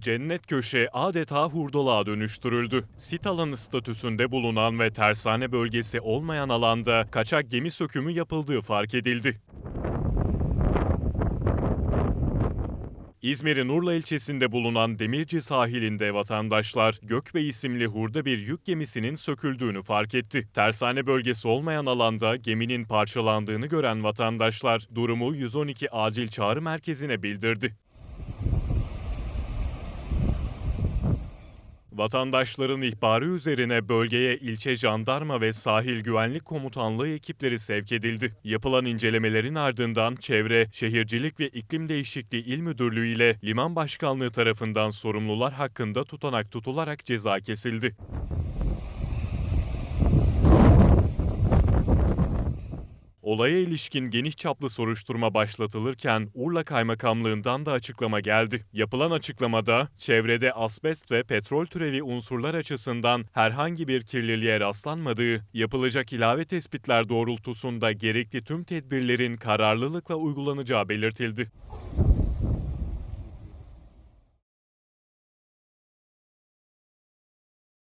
Cennet köşe adeta hurdalığa dönüştürüldü. Sit alanı statüsünde bulunan ve tersane bölgesi olmayan alanda kaçak gemi sökümü yapıldığı fark edildi. İzmir'in Urla ilçesinde bulunan Demirci sahilinde vatandaşlar Gökbey isimli hurda bir yük gemisinin söküldüğünü fark etti. Tersane bölgesi olmayan alanda geminin parçalandığını gören vatandaşlar durumu 112 acil çağrı merkezine bildirdi. Vatandaşların ihbarı üzerine bölgeye ilçe jandarma ve sahil güvenlik komutanlığı ekipleri sevk edildi. Yapılan incelemelerin ardından Çevre, Şehircilik ve İklim Değişikliği İl Müdürlüğü ile Liman Başkanlığı tarafından sorumlular hakkında tutanak tutularak ceza kesildi. Olaya ilişkin geniş çaplı soruşturma başlatılırken Urla Kaymakamlığından da açıklama geldi. Yapılan açıklamada çevrede asbest ve petrol türevi unsurlar açısından herhangi bir kirliliğe rastlanmadığı, yapılacak ilave tespitler doğrultusunda gerekli tüm tedbirlerin kararlılıkla uygulanacağı belirtildi.